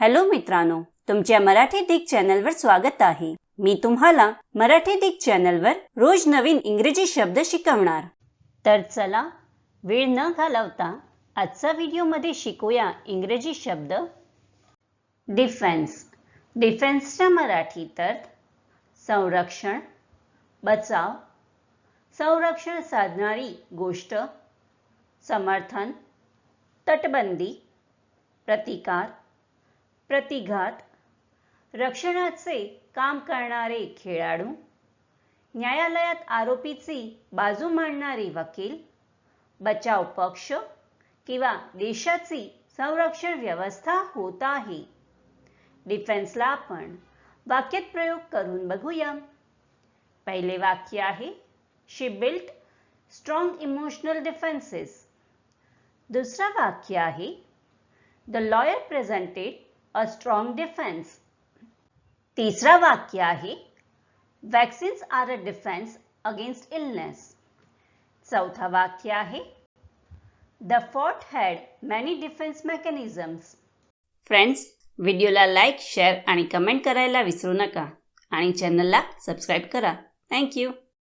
Hello मित्रांनो तुमच्या मराठी दिग चॅनलवर स्वागत आहे. मी तुम्हाला मराठी दिग चॅनलवर रोज नवीन इंग्रजी शब्द शिकवणार. तर चला वेळ न घालवता आजचा व्हिडिओमध्ये शिकूया इंग्रजी शब्द. डिफेन्स. डिफेन्सच्या मराठीत अर्थ संरक्षण बचाव. संरक्षण साधणारी गोष्ट समर्थन तटबंदी प्रतिकार. प्रतिघात रक्षणाचे काम करणारे खेळाडू न्यायालयात आरोपीची बाजू मांडणारे वकील बचाव पक्ष किंवा देशाची संरक्षण व्यवस्था होत आहे. डिफेन्सला आपण वाक्यात प्रयोग करून बघूया. पहिले वाक्य आहे she built strong emotional defences दुसरा वाक्य आहे the lawyer presented a strong defence तिसरा वाक्य आहे vaccines are a defence against illness चौथा वाक्य आहे the fort had many defence mechanisms friends व्हिडिओला लाईक शेअर आणि कमेंट करायला विसरू नका. आणि चॅनलला सबस्क्राईब करा. थँक्यू